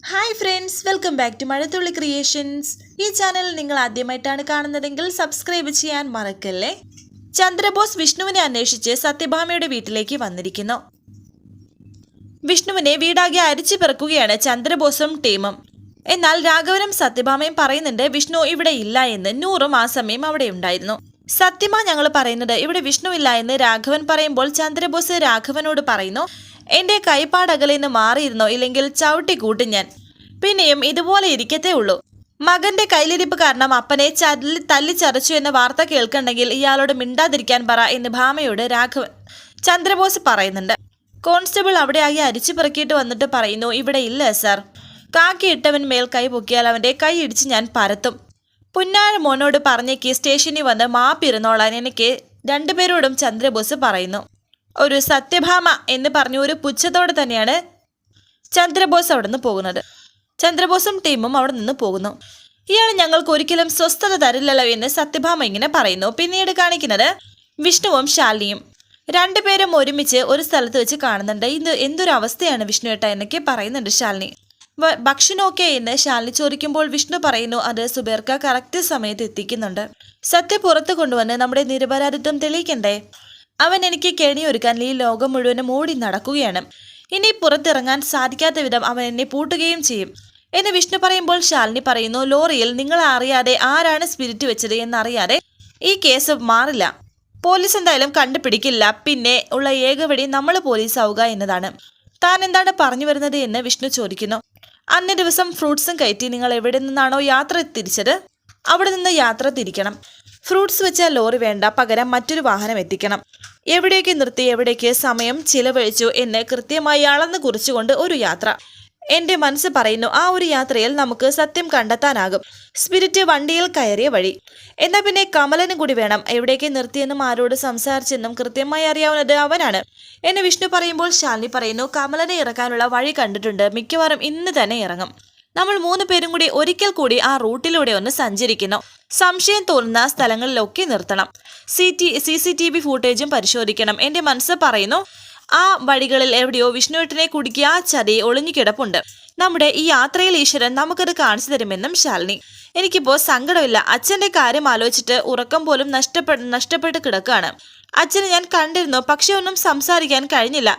Hi friends welcome back to Mazhathulli creations ഈ channel നിങ്ങൾ ആദ്യമായിട്ടാണ് കാണുന്നതെങ്കിൽ സബ്സ്ക്രൈബ് ചെയ്യാൻ മറക്കല്ലേ? ചന്ദ്രബോസ് വിഷ്ണുവിനെ അന്വേഷിച്ച് സത്യഭാമയുടെ വീട്ടിലേക്ക് വന്നിരിക്കുന്നു. വിഷ്ണുവിനെ വീടാകെ അരിച്ചു പിറക്കുകയാണ് ചന്ദ്രബോസും ടീമും. എന്നാൽ രാഘവനും സത്യഭാമയും പറയുന്നുണ്ട് വിഷ്ണു ഇവിടെ ഇല്ല എന്ന് നൂറും ആ സമയം അവിടെ ഉണ്ടായിരുന്നു. സത്യമാ ഞങ്ങൾ പറയുന്നത് ഇവിടെ വിഷ്ണു ഇല്ല എന്ന് രാഘവൻ പറയുമ്പോൾ ചന്ദ്രബോസ് രാഘവനോട് പറയുന്നു എന്റെ കൈപ്പാടകലിൽ നിന്ന് മാറിയിരുന്നോ? ഇല്ലെങ്കിൽ ചവിട്ടി കൂട്ടും ഞാൻ. പിന്നെയും ഇതുപോലെ ഇരിക്കത്തേ ഉള്ളൂ. മകന്റെ കയ്യിലിരിപ്പ് കാരണം അപ്പനെ ചതിൽ തല്ലിച്ചറച്ചു എന്ന വാർത്ത കേൾക്കണ്ടെങ്കിൽ ഇയാളോട് മിണ്ടാതിരിക്കാൻ പറ എന്ന് ഭാമയോട് രാഘവൻ ചന്ദ്രബോസ് പറയുന്നുണ്ട്. കോൺസ്റ്റബിൾ അവിടെ ആകെ അരിച്ചു പെറുക്കിയിട്ട് വന്നിട്ട് പറയുന്നു ഇവിടെ ഇല്ല സാർ. കാക്കിയിട്ടവൻ മേൽ കൈ പൊക്കിയാൽ അവന്റെ കൈ ഇടിച്ച് ഞാൻ പരത്തും. പുന്നാഴ മോനോട് പറഞ്ഞേക്ക് സ്റ്റേഷനിൽ വന്ന് മാപ്പിരുന്നോളാൻ എനിക്ക് രണ്ടുപേരോടും ചന്ദ്രബോസ് പറയുന്നു. ഒരു സത്യഭാമ എന്ന് പറഞ്ഞ ഒരു പുച്ഛത്തോടെ തന്നെയാണ് ചന്ദ്രബോസ് അവിടെ നിന്ന് പോകുന്നത്. ചന്ദ്രബോസും ടീമും അവിടെ നിന്ന് പോകുന്നു. ഇയാൾ ഞങ്ങൾക്ക് ഒരിക്കലും സ്വസ്ഥത തരില്ലല്ലോ എന്ന് സത്യഭാമ ഇങ്ങനെ പറയുന്നു. പിന്നീട് കാണിക്കുന്നത് വിഷ്ണുവും ശാലിനിയും. രണ്ടുപേരും ഒരുമിച്ച് ഒരു സ്ഥലത്ത് വെച്ച് കാണുന്നുണ്ട്. ഇത് എന്തൊരു അവസ്ഥയാണ് വിഷ്ണു ഏട്ട എന്നൊക്കെ പറയുന്നുണ്ട് ശാലിനി. ഭക്ഷണമൊക്കെ എന്ന് ശാലിനി ചോദിക്കുമ്പോൾ വിഷ്ണു പറയുന്നു അത് സുബേർക്ക കറക്റ്റ് സമയത്ത് എത്തിക്കുന്നുണ്ട്. സത്യ പുറത്തു കൊണ്ടുവന്ന് നമ്മുടെ നിരപരാധിത്വം തെളിയിക്കണ്ടേ? അവൻ എനിക്ക് കെണിയൊരുക്കാൻ ഈ ലോകം മുഴുവനും ഓടി നടക്കുകയാണ്. ഇനി പുറത്തിറങ്ങാൻ സാധിക്കാത്ത വിധം അവൻ എന്നെ പൂട്ടുകയും ചെയ്യും. എന്ന് വിഷ്ണു പറയുമ്പോൾ ശാലിനി പറയുന്നു ലോറിയിൽ നിങ്ങൾ അറിയാതെ ആരാണ് സ്പിരിറ്റ് വെച്ചത് എന്നറിയാതെ ഈ കേസ് മാറില്ല. പോലീസ് എന്തായാലും കണ്ടുപിടിക്കില്ല. പിന്നെ ഉള്ള ഏക വഴി നമ്മൾ പോലീസ് ആവുക എന്നതാണ്. താൻ എന്താണ് പറഞ്ഞു വരുന്നത് എന്ന് വിഷ്ണു ചോദിക്കുന്നു. അന്നേ ദിവസം ഫ്രൂട്ട്സും കയറ്റി നിങ്ങൾ എവിടെ നിന്നാണോ യാത്ര തിരിച്ചത്? അവിടെ നിന്ന് യാത്ര തിരിക്കണം. ഫ്രൂട്ട്സ് വെച്ച ലോറി വേണ്ട പകരം മറ്റൊരു വാഹനം എത്തിക്കണം. എവിടേക്ക് നിർത്തി എവിടേക്ക് സമയം ചിലവഴിച്ചു എന്ന് കൃത്യമായി അളന്ന് കുറിച്ചുകൊണ്ട് ഒരു യാത്ര. എന്റെ മനസ്സ് പറയുന്നു ആ ഒരു യാത്രയിൽ നമുക്ക് സത്യം കണ്ടെത്താനാകും. സ്പിരിറ്റ് വണ്ടിയിൽ കയറിയ വഴി. എന്നാൽ പിന്നെ കമലനും കൂടി വേണം. എവിടേക്ക് നിർത്തിയെന്നും ആരോട് സംസാരിച്ചെന്നും കൃത്യമായി അറിയാവുന്നത് അവനാണ്. എന്നെ വിഷ്ണു പറയുമ്പോൾ ശാലിനി പറയുന്നു കമലനെ ഇറക്കാനുള്ള വഴി കണ്ടിട്ടുണ്ട്. മിക്കവാറും ഇന്ന് തന്നെ ഇറങ്ങും. നമ്മൾ മൂന്ന് പേരും കൂടി ഒരിക്കൽ കൂടി ആ റൂട്ടിലൂടെ ഒന്ന് സഞ്ചരിക്കുന്നു. സംശയം തോന്നുന്ന സ്ഥലങ്ങളിലൊക്കെ നിർത്തണം. C T C C T V ഫൂട്ടേജും പരിശോധിക്കണം. എന്റെ മനസ്സ് പറയുന്നു ആ വഴികളിൽ എവിടെയോ വിഷ്ണുവേട്ടനെ കുടുക്കിയ ആ ചതി ഒളിഞ്ഞുകിടപ്പുണ്ട്. നമ്മുടെ ഈ യാത്രയിൽ ഈശ്വരൻ നമുക്കത് കാണിച്ചു തരുമെന്നും ശാലിനി. എനിക്കിപ്പോൾ സങ്കടമില്ല. അച്ഛന്റെ കാര്യം ആലോചിച്ചിട്ട് ഉറക്കം പോലും നഷ്ടപ്പെട്ട് നഷ്ടപ്പെട്ട് കിടക്കുകയാണ്. അച്ഛനെ ഞാൻ കണ്ടിരുന്നു പക്ഷെ ഒന്നും സംസാരിക്കാൻ കഴിഞ്ഞില്ല.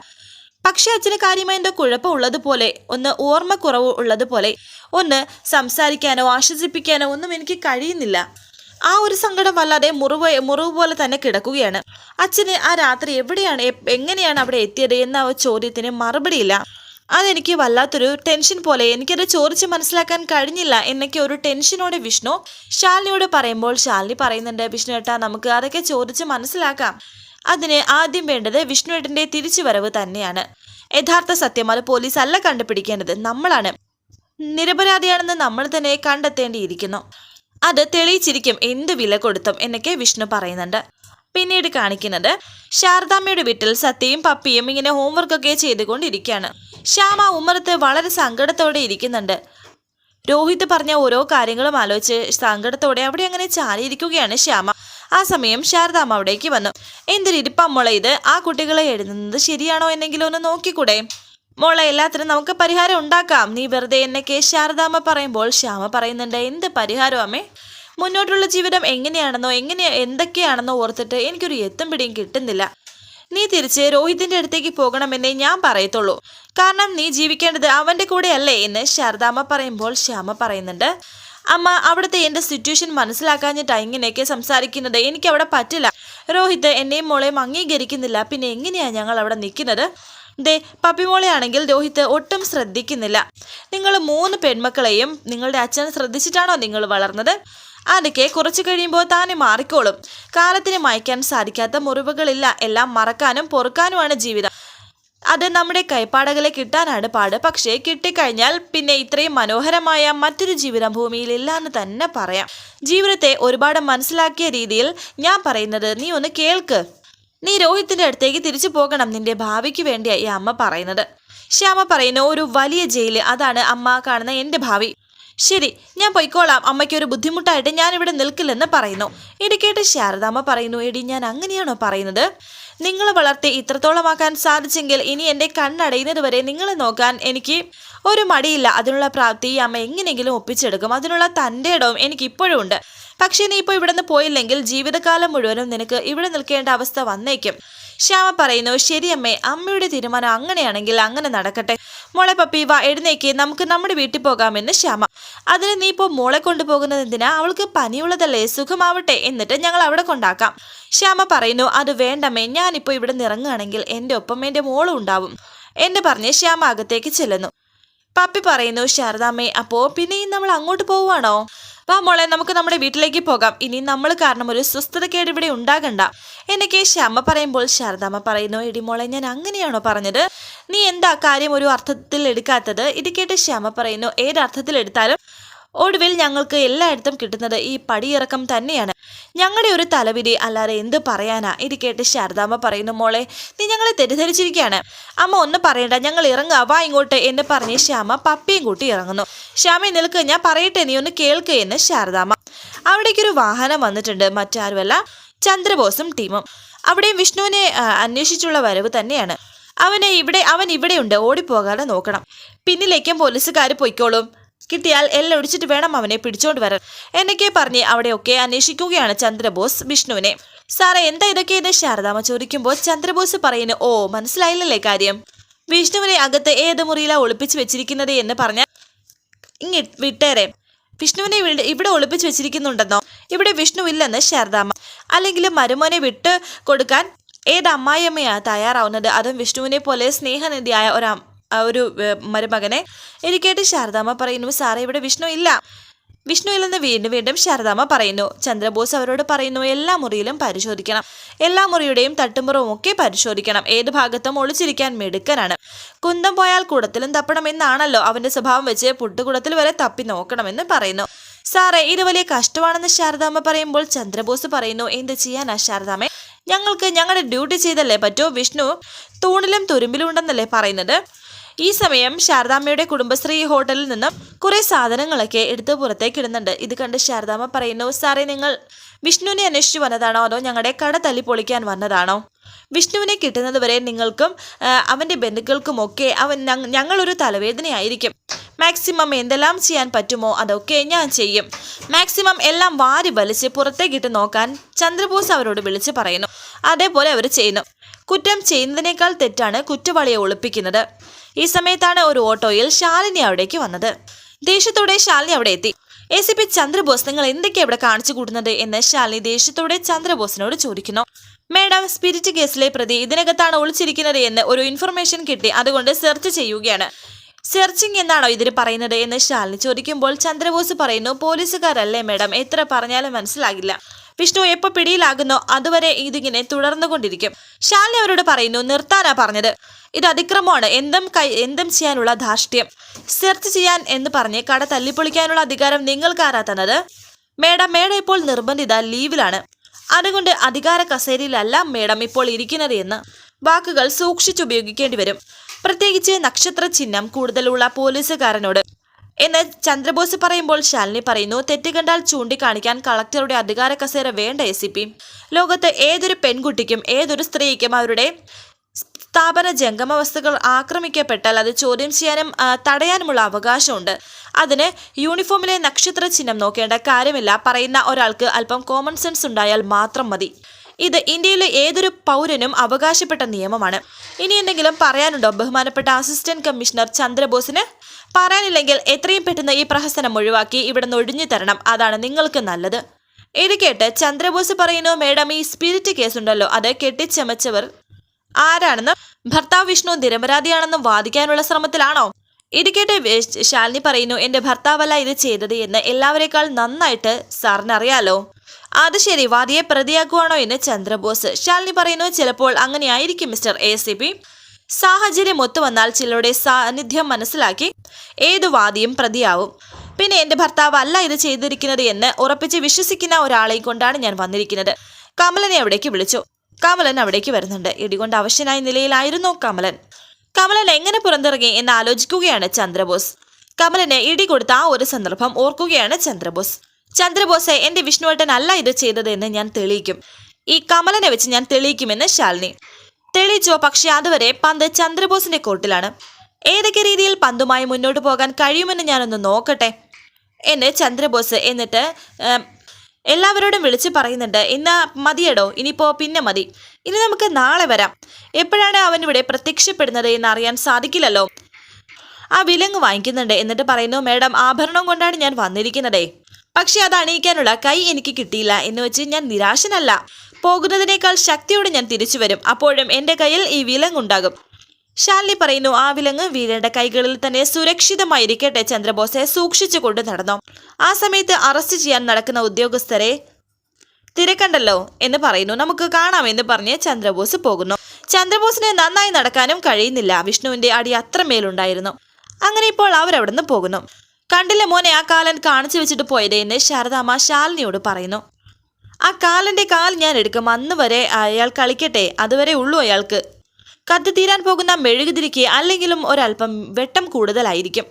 പക്ഷെ അച്ഛന് കാര്യമായി എന്തോ കുഴപ്പം ഉള്ളതുപോലെ ഒന്ന് ഓർമ്മക്കുറവ് ഉള്ളതുപോലെ ഒന്ന് സംസാരിക്കാനോ ആശ്വസിപ്പിക്കാനോ ഒന്നും എനിക്ക് കഴിയുന്നില്ല. ആ ഒരു സങ്കടം വല്ലാതെ മുറിവ് മുറിവ് പോലെ തന്നെ കിടക്കുകയാണ്. അച്ഛന് ആ രാത്രി എവിടെയാണ് എങ്ങനെയാണ് അവിടെ എത്തിയത് എന്ന ചോദ്യത്തിന് മറുപടിയില്ല. അതെനിക്ക് വല്ലാത്തൊരു ടെൻഷൻ പോലെ എനിക്കത് ചോദിച്ച് മനസ്സിലാക്കാൻ കഴിഞ്ഞില്ല എന്നൊക്കെ ഒരു ടെൻഷനോടെ വിഷ്ണു ശാലിനിയോട് പറയുമ്പോൾ ശാലിനി പറയുന്നുണ്ട് വിഷ്ണു ഏട്ടാ നമുക്ക് അതൊക്കെ ചോദിച്ച് മനസ്സിലാക്കാം. അതിന് ആദ്യം വേണ്ടത് വിഷ്ണുവേട്ടന്റെ തിരിച്ചുവരവ് തന്നെയാണ്. യഥാർത്ഥ സത്യം അത് പോലീസ് അല്ല കണ്ടുപിടിക്കേണ്ടത് നമ്മളാണ്. നിരപരാധിയാണെന്ന് നമ്മൾ തന്നെ കണ്ടെത്തേണ്ടിയിരിക്കുന്നു. അത് തെളിയിച്ചിരിക്കും എന്ത് വില കൊടുത്തും എന്നൊക്കെ വിഷ്ണു പറയുന്നുണ്ട്. പിന്നീട് കാണിക്കുന്നത് ശാരദാമ്മയുടെ വീട്ടിൽ സത്യയും പപ്പിയും ഇങ്ങനെ ഹോംവർക്കൊക്കെ ചെയ്തുകൊണ്ടിരിക്കുകയാണ്. ശ്യാമ ഉമ്മറത്ത് വളരെ സങ്കടത്തോടെ ഇരിക്കുന്നുണ്ട്. രോഹിത് പറഞ്ഞ ഓരോ കാര്യങ്ങളും ആലോചിച്ച് സങ്കടത്തോടെ അവിടെ അങ്ങനെ ചാരിയിരിക്കുകയാണ് ശ്യാമ. ആ സമയം ശാരദാമ്മ അവിടേക്ക് വന്നു. എന്തിരിപ്പാ മോളെ ഇത്? ആ കുട്ടികളെ എഴുതുന്നത് ശരിയാണോ എന്നെങ്കിലും ഒന്ന് നോക്കിക്കൂടെ? മോളെ എല്ലാത്തിനും നമുക്ക് പരിഹാരം ഉണ്ടാക്കാം. നീ വെറുതെ എന്നെ കെ ശാരദാമ്മ പറയുമ്പോൾ ശ്യാമ പറയുന്നുണ്ട് എന്ത് പരിഹാരം അമ്മേ? മുന്നോട്ടുള്ള ജീവിതം എങ്ങനെയാണെന്നോ എങ്ങനെ എന്തൊക്കെയാണെന്നോ ഓർത്തിട്ട് എനിക്കൊരു എത്തും പിടിയും കിട്ടുന്നില്ല. നീ തിരിച്ച് രോഹിതിന്റെ അടുത്തേക്ക് പോകണമെന്നേ ഞാൻ പറയത്തുള്ളൂ. കാരണം നീ ജീവിക്കേണ്ടത് അവന്റെ കൂടെയല്ലേ എന്ന് ശാരദാമ്മ പറയുമ്പോൾ ശ്യാമ പറയുന്നുണ്ട്. അമ്മ അവിടുത്തെ എന്റെ സിറ്റുവേഷൻ മനസ്സിലാക്കാഞ്ഞിട്ടാ ഇങ്ങനെയൊക്കെ സംസാരിക്കുന്നത്. എനിക്ക് അവിടെ പറ്റില്ല. രോഹിത് എന്നെയും മോളെയും അംഗീകരിക്കുന്നില്ല. പിന്നെ എങ്ങനെയാ ഞങ്ങൾ അവിടെ നിൽക്കുന്നത്? ദേ പപ്പിമോളെയാണെങ്കിൽ രോഹിത് ഒട്ടും ശ്രദ്ധിക്കുന്നില്ല. നിങ്ങൾ മൂന്ന് പെൺമക്കളെയും നിങ്ങളുടെ അച്ഛൻ ശ്രദ്ധിച്ചിട്ടാണോ നിങ്ങൾ വളർന്നത്? അതൊക്കെ കുറച്ച് കഴിയുമ്പോൾ താനെ മാറിക്കോളും. കാലത്തിന് മായ്ക്കാൻ സാധിക്കാത്ത മുറിവുകളില്ല. എല്ലാം മറക്കാനും പൊറുക്കാനുമാണ് ജീവിതം. അത് നമ്മുടെ കൈപ്പാടകളെ കിട്ടാനാണ് പാട്. പക്ഷേ കിട്ടിക്കഴിഞ്ഞാൽ പിന്നെ ഇത്രയും മനോഹരമായ മറ്റൊരു ജീവിതം ഭൂമിയിൽ ഇല്ല എന്ന് തന്നെ പറയാം. ജീവിതത്തെ ഒരുപാട് മനസ്സിലാക്കിയ രീതിയിൽ ഞാൻ പറയുന്നത് നീ ഒന്ന് കേൾക്ക്. നീ രോഹിത്തിന്റെ അടുത്തേക്ക് തിരിച്ചു പോകണം നിന്റെ ഭാവിക്ക് വേണ്ടിയായി അമ്മ പറയുന്നത്. ശ്യാമ പറയുന്ന ഒരു വലിയ ജയിൽ. അതാണ് അമ്മ കാണുന്ന എന്റെ ഭാവി. ശരി ഞാൻ പൊയ്ക്കോളാം. അമ്മയ്ക്കൊരു ബുദ്ധിമുട്ടായിട്ട് ഞാൻ ഇവിടെ നിൽക്കില്ലെന്ന് പറയുന്നു. ഇത് ശാരദാമ്മ പറയുന്നു എടി ഞാൻ അങ്ങനെയാണോ പറയുന്നത്? നിങ്ങൾ വളർത്തി ഇത്രത്തോളമാക്കാൻ സാധിച്ചെങ്കിൽ ഇനി എന്റെ കണ്ണടയുന്നത് വരെ നിങ്ങളെ നോക്കാൻ എനിക്ക് ഒരു മടിയില്ല. അതിനുള്ള പ്രാപ്തി ഈ അമ്മ എങ്ങനെയെങ്കിലും ഒപ്പിച്ചെടുക്കും. അതിനുള്ള തന്റെ ഇടവും എനിക്ക് ഇപ്പോഴും ഉണ്ട്. പക്ഷേ നീ ഇപ്പോൾ നിന്ന് പോയില്ലെങ്കിൽ ജീവിതകാലം മുഴുവനും നിനക്ക് ഇവിടെ നിൽക്കേണ്ട അവസ്ഥ വന്നേക്കും. ശ്യാമ പറയുന്നു ശരിയമ്മേ അമ്മയുടെ തീരുമാനം അങ്ങനെയാണെങ്കിൽ അങ്ങനെ നടക്കട്ടെ. മോളെ പപ്പി വാ എഴുന്നേക്ക്. നമുക്ക് നമ്മുടെ വീട്ടിൽ പോകാമെന്ന് ശ്യാമ. അതിന് നീ ഇപ്പോൾ മോളെ കൊണ്ടുപോകുന്നത് എന്തിനാ? അവൾക്ക് പനിയുള്ളതല്ലേ? സുഖമാവട്ടെ എന്നിട്ട് ഞങ്ങൾ അവിടെ കൊണ്ടാക്കാം. ശ്യാമ പറയുന്നു അത് വേണ്ടമ്മേ. ഞാനിപ്പോൾ ഇവിടെ നിറങ്ങുകയാണെങ്കിൽ എന്റെ ഒപ്പം എന്റെ മോളും ഉണ്ടാവും. എന്ന് പറഞ്ഞ് ശ്യാമ അകത്തേക്ക് ചെല്ലുന്നു. പപ്പി പറയുന്നു ശാരദാമ്മേ അപ്പോ പിന്നെ നമ്മൾ അങ്ങോട്ട് പോവുകയാണോ? വാ മോളെ നമുക്ക് നമ്മുടെ വീട്ടിലേക്ക് പോകാം. ഇനി നമ്മൾ കാരണം ഒരു സ്വസ്ഥതക്കേട് ഇവിടെ ഉണ്ടാകണ്ട. എന്നൊക്കെ ശ്യാമ പറയുമ്പോൾ ശാരദാമ്മ പറയുന്നു എടി മോളെ ഞാൻ അങ്ങനെയാണോ പറഞ്ഞത്? നീ എന്താ കാര്യം ഒരു അർത്ഥത്തിൽ എടുക്കാത്തത്? ഇത് കേട്ട് ശ്യാമ പറയുന്നു ഏതർത്ഥത്തിൽ എടുത്താലും ഒടുവിൽ ഞങ്ങൾക്ക് എല്ലായിടത്തും കിട്ടുന്നത് ഈ പടിയിറക്കം തന്നെയാണ്. ഞങ്ങളുടെ ഒരു തലവിധി അല്ലാതെ എന്ത് പറയാനാ? ഇത് കേട്ട് ശാരദാമ്മ പറയുന്നു മോളെ നീ ഞങ്ങളെ തെറ്റിദ്ധരിച്ചിരിക്കുകയാണ്. അമ്മ ഒന്ന് പറയണ്ട ഞങ്ങൾ ഇറങ്ങുക വാ ഇങ്ങോട്ട് എന്ന് പറഞ്ഞ് ശ്യാമ പപ്പിയും കൂട്ടി ഇറങ്ങുന്നു. ശ്യാമ നിൽക്കുക ഞാൻ പറയട്ടെ നീ ഒന്ന് കേൾക്ക് എന്ന് ശാരദാമ്മ. അവിടേക്കൊരു വാഹനം വന്നിട്ടുണ്ട് മറ്റാരുമല്ല ചന്ദ്രബോസും ടീമും. അവിടെയും വിഷ്ണുവിനെ അന്വേഷിച്ചുള്ള വരവ് തന്നെയാണ്. അവനെ ഇവിടെ അവൻ ഇവിടെയുണ്ട് ഓടിപ്പോകാതെ നോക്കണം. പിന്നിലേക്കും പോലീസുകാർ പൊയ്ക്കോളും. കിട്ടിയാൽ എല്ലാം ഒടിച്ചിട്ട് വേണം അവനെ പിടിച്ചോണ്ട് വരാൻ. എന്നൊക്കെ പറഞ്ഞ് അവിടെയൊക്കെ അന്വേഷിക്കുകയാണ് ചന്ദ്രബോസ് വിഷ്ണുവിനെ. സാറേ എന്താ ഇതൊക്കെ എന്ന്? ശാരദാമ്മ ചോദിക്കുമ്പോൾ ചന്ദ്രബോസ് പറയുന്നു ഓ മനസ്സിലായില്ലല്ലേ കാര്യം? വിഷ്ണുവിനെ അകത്ത് ഏത് മുറിയിലാ ഒളിപ്പിച്ചു വെച്ചിരിക്കുന്നത് എന്ന് പറഞ്ഞ ഇങ്ങി വിട്ടേരെ. വിഷ്ണുവിനെ ഇവിടെ ഒളിപ്പിച്ചു വെച്ചിരിക്കുന്നുണ്ടെന്നോ? ഇവിടെ വിഷ്ണു ഇല്ലെന്ന് ശാരദാമ്മ. അല്ലെങ്കിൽ മരുമോനെ വിട്ട് കൊടുക്കാൻ ഏത് അമ്മായിയമ്മയാണ് തയ്യാറാവുന്നത്? അതും വിഷ്ണുവിനെ പോലെ സ്നേഹനിധിയായ ഒരു ആ ഒരു മരുമകനെ. എനിക്കേട്ട് ശാരദാമ്മ പറയുന്നു സാറേ ഇവിടെ വിഷ്ണു ഇല്ല. വിഷ്ണു ഇല്ലെന്ന് വീണ്ടും വീണ്ടും ശാരദാമ്മ പറയുന്നു. ചന്ദ്രബോസ് അവരോട് പറയുന്നു എല്ലാ മുറിയിലും പരിശോധിക്കണം. എല്ലാ മുറിയുടെയും തട്ടുമുറവും ഒക്കെ പരിശോധിക്കണം. ഏത് ഭാഗത്തും ഒളിച്ചിരിക്കാൻ മിടുക്കനാണ്. കുന്തം പോയാൽ കൂടത്തിലും തപ്പണം എന്നാണല്ലോ അവന്റെ സ്വഭാവം വെച്ച് പുട്ടുകുടത്തിൽ വരെ തപ്പി നോക്കണമെന്ന് പറയുന്നു. സാറേ ഇത് വലിയ കഷ്ടമാണെന്ന് ശാരദാമ്മ പറയുമ്പോൾ ചന്ദ്രബോസ് പറയുന്നു എന്ത് ചെയ്യാനാ ശാരദാമ്മ? ഞങ്ങൾക്ക് ഞങ്ങളുടെ ഡ്യൂട്ടി ചെയ്തല്ലേ പറ്റൂ? വിഷ്ണു തൂണിലും തുരുമ്പിലും ഉണ്ടെന്നല്ലേ പറയുന്നത്? ഈ സമയം ശാരദാമ്മയുടെ കുടുംബശ്രീ ഹോട്ടലിൽ നിന്നും കുറെ സാധനങ്ങളൊക്കെ എടുത്ത് പുറത്തേക്ക് ഇടുന്നുണ്ട്. ഇത് കണ്ട് ശാരദാമ്മ പറയുന്നു സാറേ നിങ്ങൾ വിഷ്ണുവിനെ അന്വേഷിച്ചു വന്നതാണോ അതോ ഞങ്ങളുടെ കട തല്ലി പൊളിക്കാൻ വന്നതാണോ? വിഷ്ണുവിനെ കിട്ടുന്നതുവരെ നിങ്ങൾക്കും അവന്റെ അവന്റെ ബന്ധുക്കൾക്കും ഒക്കെ അവൻ ഞങ്ങ- ഞങ്ങളൊരു തലവേദനയായിരിക്കും. മാക്സിമം എന്തെല്ലാം ചെയ്യാൻ പറ്റുമോ അതൊക്കെ ഞാൻ ചെയ്യും. മാക്സിമം എല്ലാം വാരി വലിച്ച് പുറത്തേക്കിട്ട് നോക്കാൻ ചന്ദ്രബോസ് അവരോട് വിളിച്ച് പറയുന്നു. അതേപോലെ അവർ ചെയ്യുന്നു. കുറ്റം ചെയ്യുന്നതിനേക്കാൾ തെറ്റാണ് കുറ്റവാളിയെ ഒളിപ്പിക്കുന്നത്. ഈ സമയത്താണ് ഒരു ഓട്ടോയിൽ ശാലിനി അവിടേക്ക് വന്നത്. ദേഷ്യത്തോടെ ശാലിനി അവിടെ എത്തി. എ സി പി ചന്ദ്രബോസ് നിങ്ങൾ എന്തൊക്കെയാണ് ഇവിടെ കാണിച്ചു കൂട്ടുന്നത് എന്ന് ശാലിനി ദേഷ്യത്തോടെ ചന്ദ്രബോസിനോട് ചോദിക്കുന്നു. മേഡം സ്പിരിറ്റ് കേസിലെ പ്രതി ഇതിനകത്താണ് ഒളിച്ചിരിക്കുന്നത് എന്ന് ഒരു ഇൻഫർമേഷൻ കിട്ടി. അതുകൊണ്ട് സെർച്ച് ചെയ്യുകയാണ്. സെർച്ചിങ് എന്നാണോ ഇതിന് പറയുന്നത് എന്ന് ശാലിനി ചോദിക്കുമ്പോൾ ചന്ദ്രബോസ് പറയുന്നു പോലീസുകാരല്ലേ മേഡം? എത്ര പറഞ്ഞാലും മനസ്സിലാകില്ല. വിഷ്ണു എപ്പോ പിടിയിലാകുന്നോ അതുവരെ ഇതിങ്ങനെ തുടർന്നുകൊണ്ടിരിക്കും. ശാലിനി അവരോട് പറയുന്നു നിർത്താനാ പറഞ്ഞത്. ഇത് അതിക്രമമാണ്. എന്തും കൈ എന്തും ചെയ്യാനുള്ള ധാർഷ്ട്യം. സെർച്ച് ചെയ്യാൻ എന്ന് പറഞ്ഞ് കട തല്ലിപ്പൊളിക്കാനുള്ള അധികാരം നിങ്ങൾക്കാരാ തന്നത്? മേഡം മേഡം ഇപ്പോൾ നിർബന്ധിത ലീവിലാണ്. അതുകൊണ്ട് അധികാര കസേരയിലല്ല മേഡം ഇപ്പോൾ ഇരിക്കുന്നത് എന്ന് വാക്കുകൾ സൂക്ഷിച്ചുപയോഗിക്കേണ്ടി വരും. പ്രത്യേകിച്ച് നക്ഷത്ര ചിഹ്നം കൂടുതലുള്ള പോലീസുകാരനോട് എന്ന് ചന്ദ്രബോസ് പറയുമ്പോൾ ശാലിനി പറയുന്നു തെറ്റ് കണ്ടാൽ ചൂണ്ടിക്കാണിക്കാൻ കളക്ടറുടെ അധികാര കസേര വേണ്ട എസ് സി പി. ലോകത്ത് ഏതൊരു പെൺകുട്ടിക്കും ഏതൊരു സ്ത്രീക്കും അവരുടെ സ്ഥാപന ജംഗമ വസ്തുക്കൾ ആക്രമിക്കപ്പെട്ടാൽ അത് ചോദ്യം ചെയ്യാനും തടയാനുമുള്ള അവകാശമുണ്ട്. അതിന് യൂണിഫോമിലെ നക്ഷത്ര ചിഹ്നം നോക്കേണ്ട കാര്യമില്ല. പറയുന്ന ഒരാൾക്ക് അല്പം കോമൺ സെൻസ് ഉണ്ടായാൽ മാത്രം മതി. ഇത് ഇന്ത്യയിലെ ഏതൊരു പൗരനും അവകാശപ്പെട്ട നിയമമാണ്. ഇനി എന്തെങ്കിലും പറയാനുണ്ടോ? ബഹുമാനപ്പെട്ട അസിസ്റ്റന്റ് കമ്മീഷണർ ചന്ദ്രബോസിന്? പറയാനില്ലെങ്കിൽ എത്രയും പെട്ടെന്ന് ഈ പ്രഹസനം ഒഴിവാക്കി ഇവിടെ നിന്ന് തരണം. അതാണ് നിങ്ങൾക്ക് നല്ലത്. ഇത് കേട്ട് ചന്ദ്രബോസ് പറയുന്നു മേഡം ഈ സ്പിരിറ്റ് കേസുണ്ടല്ലോ. അത് കെട്ടിച്ചമച്ചവർ ആരാണെന്ന്? ഭർത്താവ് വിഷ്ണു നിരപരാധിയാണെന്നും വാദിക്കാനുള്ള ശ്രമത്തിലാണോ? ഇത് കേട്ട് ശാലിനി പറയുന്നു എന്റെ ഭർത്താവല്ല ഇത് ചെയ്തത് എന്ന്. എല്ലാവരെക്കാൾ നന്നായിട്ട് സാറിന് അറിയാലോ അത് ശരി വാദിയെ പ്രതിയാക്കുവാണോ എന്ന് ചന്ദ്രബോസ്. ശാലിനി പറയുന്നു ചിലപ്പോൾ അങ്ങനെയായിരിക്കും മിസ്റ്റർ എ സി പി. സാഹചര്യം ഒത്തുവന്നാൽ ചിലരുടെ സാന്നിധ്യം മനസ്സിലാക്കി ഏതു വാദിയും പ്രതിയാവും. പിന്നെ എന്റെ ഭർത്താവ് അല്ല ഇത് ചെയ്തിരിക്കുന്നത് എന്ന് ഉറപ്പിച്ച് വിശ്വസിക്കുന്ന ഒരാളെ കൊണ്ടാണ് ഞാൻ വന്നിരിക്കുന്നത്. കമലനെ അവിടേക്ക് വിളിച്ചു. കമലൻ അവിടേക്ക് വരുന്നുണ്ട്. ഇടികൊണ്ട് അവശനായ നിലയിലായിരുന്നു കമലൻ. കമലൻ എങ്ങനെ പുറത്തിറങ്ങി എന്ന് ആലോചിക്കുകയാണ് ചന്ദ്രബോസ്. കമലന് ഇടി കൊടുത്ത ആ ഒരു സന്ദർഭം ഓർക്കുകയാണ് ചന്ദ്രബോസ്. ചന്ദ്രബോസെ എന്റെ വിഷ്ണുവേട്ടൻ അല്ല ഇത് ചെയ്തതെന്ന് ഞാൻ തെളിയിക്കും. ഈ കമലനെ വെച്ച് ഞാൻ തെളിയിക്കുമെന്ന് ശാലിനി. തെളിയിച്ചോ പക്ഷെ അതുവരെ പന്ത് ചന്ദ്രബോസിന്റെ കോട്ടിലാണ്. ഏതൊക്കെ രീതിയിൽ പന്തുമായി മുന്നോട്ട് പോകാൻ കഴിയുമെന്ന് ഞാനൊന്ന് നോക്കട്ടെ? എന്ന് ചന്ദ്രബോസ് എന്നിട്ട് എല്ലാവരോടും വിളിച്ച് പറയുന്നുണ്ട് ഇന്ന് മതിയടോ ഇനിയിപ്പോ പിന്നെ മതി. ഇനി നമുക്ക് നാളെ വരാം. എപ്പോഴാണ് അവൻ ഇവിടെ പ്രത്യക്ഷപ്പെടുന്നത് എന്ന് അറിയാൻ സാധിക്കില്ലല്ലോ? ആ വിലങ്ങ് വാങ്ങിക്കുന്നുണ്ട് എന്നിട്ട് പറയുന്നു മേഡം ആഭരണം കൊണ്ടാണ് ഞാൻ വന്നിരിക്കുന്നതേ. പക്ഷെ അത് അണിയിക്കാനുള്ള കൈ എനിക്ക് കിട്ടിയില്ല എന്ന് വെച്ച് ഞാൻ നിരാശനല്ല. പോകുന്നതിനേക്കാൾ ശക്തിയോടെ ഞാൻ തിരിച്ചു വരും. അപ്പോഴും എന്റെ കയ്യിൽ ഈ വിലങ്ങുണ്ടാകും. ശാലിനി പറയുന്നു ആ വിലങ്ങ് വീരയുടെ കൈകളിൽ തന്നെ സുരക്ഷിതമായിരിക്കട്ടെ ചന്ദ്രബോസെ. സൂക്ഷിച്ചു കൊണ്ട് നടന്നു. ആ സമയത്ത് അറസ്റ്റ് ചെയ്യാൻ നടക്കുന്ന ഉദ്യോഗസ്ഥരെ തിരക്കണ്ടല്ലോ എന്ന് പറയുന്നു. നമുക്ക് കാണാമെന്ന് പറഞ്ഞ് ചന്ദ്രബോസ് പോകുന്നു. ചന്ദ്രബോസിന് നന്നായി നടക്കാനും കഴിയുന്നില്ല. വിഷ്ണുവിന്റെ അടി അത്രമേലുണ്ടായിരുന്നു. അങ്ങനെ ഇപ്പോൾ അവരവിടുന്ന് പോകുന്നു. കണ്ടില്ല മോനെ ആ കാലൻ കാണിച്ചു വെച്ചിട്ട് പോയത് എന്ന് ശാലിനിയോട് പറയുന്നു. ആ കാലന്റെ കാൽ ഞാൻ എടുക്കും അന്ന് വരെ അയാൾ കളിക്കട്ടെ അതുവരെ ഉള്ളൂ അയാൾക്ക്. കത്തി തീരാൻ പോകുന്ന മെഴുകുതിരിക്ക് അല്ലെങ്കിലും ഒരല്പം വെട്ടം കൂടുതലായിരിക്കും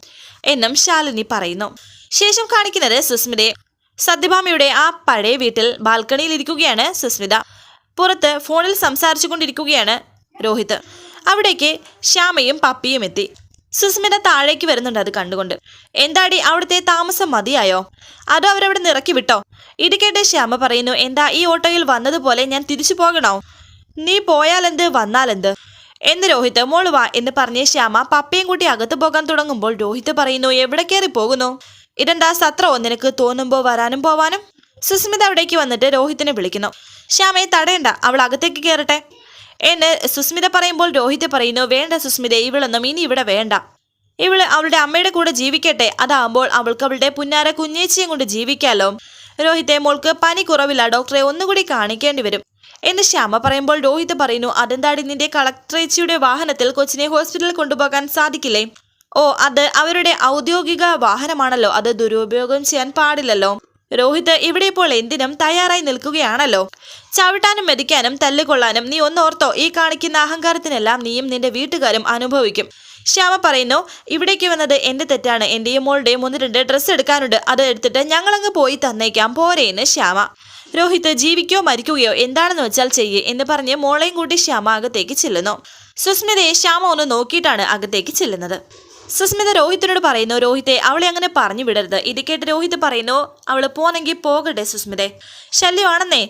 എന്നും ശാലിനി പറയുന്നു. ശേഷം കാണിക്കുന്നത് സുസ്മിതയെ സത്യഭാമയുടെ ആ പഴയ വീട്ടിൽ ബാൽക്കണിയിൽ ഇരിക്കുകയാണ് സുസ്മിത. പുറത്ത് ഫോണിൽ സംസാരിച്ചു കൊണ്ടിരിക്കുകയാണ് രോഹിത്. അവിടേക്ക് ശ്യാമയും പപ്പിയും എത്തി. സുസ്മിത താഴേക്ക് വരുന്നുണ്ട് അത് കണ്ടുകൊണ്ട്. എന്താടി അവിടുത്തെ താമസം മതിയായോ? അതോ അവരവിടെ നിറക്കി വിട്ടോ? ഇടുക്കേട്ടെ ശ്യാമ പറയുന്നു എന്താ ഈ ഓട്ടോയിൽ വന്നതുപോലെ ഞാൻ തിരിച്ചു പോകണോ? നീ പോയാലെന്ത് വന്നാലെന്ത്? എന്ന് രോഹിത് മോൾ വാ എന്ന് പറഞ്ഞ ശ്യാമ പപ്പയും കൂട്ടി അകത്ത് പോകാൻ തുടങ്ങുമ്പോൾ രോഹിത് പറയുന്നു എവിടെ കയറി പോകുന്നു? ഇതെന്താ സത്രോ നിനക്ക്? തോന്നുമ്പോൾ വരാനും പോവാനും? സുസ്മിത അവിടേക്ക് വന്നിട്ട് രോഹിത്തിനെ വിളിക്കുന്നു. ശ്യാമയെ തടയണ്ട. അവൾ അകത്തേക്ക് കയറട്ടെ എന്ന് സുസ്മിത പറയുമ്പോൾ രോഹിത് പറയുന്നു വേണ്ട സുസ്മിത ഇവളൊന്നും ഇനി ഇവിടെ വേണ്ട. ഇവൾ അവളുടെ അമ്മയുടെ കൂടെ ജീവിക്കട്ടെ. അതാകുമ്പോൾ അവൾക്ക് അവളുടെ പുന്നാര കുഞ്ഞേച്ചിയും കൊണ്ട് ജീവിക്കാലോ. രോഹിത്തെ മോൾക്ക് പനി കുറവില്ല. ഡോക്ടറെ ഒന്നുകൂടി കാണിക്കേണ്ടി വരും. എന്ന് ശ്യാമ പറയുമ്പോൾ രോഹിത് പറയുന്നു അതെന്താടി നിന്റെ കളക്ടറേച്ചിയുടെ വാഹനത്തിൽ കൊച്ചിനെ ഹോസ്പിറ്റലിൽ കൊണ്ടുപോകാൻ സാധിക്കില്ലേ? ഓ അത് അവരുടെ ഔദ്യോഗിക വാഹനമാണല്ലോ. അത് ദുരുപയോഗം ചെയ്യാൻ പാടില്ലല്ലോ. രോഹിത് ഇവിടെ ഇപ്പോൾ എന്തിനും തയ്യാറായി നിൽക്കുകയാണല്ലോ. ചവിട്ടാനും മെതിക്കാനും തല്ലുകൊള്ളാനും നീ ഒന്നോർത്തോ ഈ കാണിക്കുന്ന അഹങ്കാരത്തിനെല്ലാം നീയും നിന്റെ വീട്ടുകാരും അനുഭവിക്കും. ശ്യാമ പറയുന്നു ഇവിടേക്ക് വന്നത് എന്റെ തെറ്റാണ്. എന്റെയും മോളുടെയും ഒന്ന് രണ്ട് ഡ്രസ്സ് എടുക്കാനുണ്ട്. അത് എടുത്തിട്ട് ഞങ്ങളങ്ങ് പോയി തന്നേക്കാം. പോരേന്ന് ശ്യാമ. രോഹിത് ജീവിക്കോ മരിക്കുകയോ എന്താണെന്ന് വെച്ചാൽ ചെയ്യേ എന്ന് പറഞ്ഞ് മോളെയും കൂട്ടി ശ്യാമ അകത്തേക്ക് ചെല്ലുന്നു. സുസ്മിതയെ ശ്യാമ ഒന്ന് നോക്കിയിട്ടാണ് അകത്തേക്ക് ചെല്ലുന്നത്. സുസ്മിത രോഹിത്തിനോട് പറയുന്നു രോഹിത്തെ അവളെ അങ്ങനെ പറഞ്ഞു വിടരുത്. ഇത് കേട്ട് രോഹിത് പറയുന്നു അവൾ പോന്നെങ്കിൽ പോകട്ടെ സുസ്മിതെ. ശല്യമാണെന്നേ.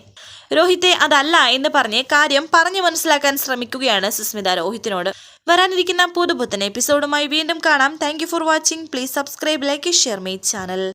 രോഹിത്തെ അതല്ല എന്ന് പറഞ്ഞ് കാര്യം പറഞ്ഞു മനസ്സിലാക്കാൻ ശ്രമിക്കുകയാണ് സുസ്മിത രോഹിത്തിനോട്. വരാനിരിക്കുന്ന പുതുപുത്തൻ എപ്പിസോഡുമായി വീണ്ടും കാണാം. Thank for watching please subscribe like share my channel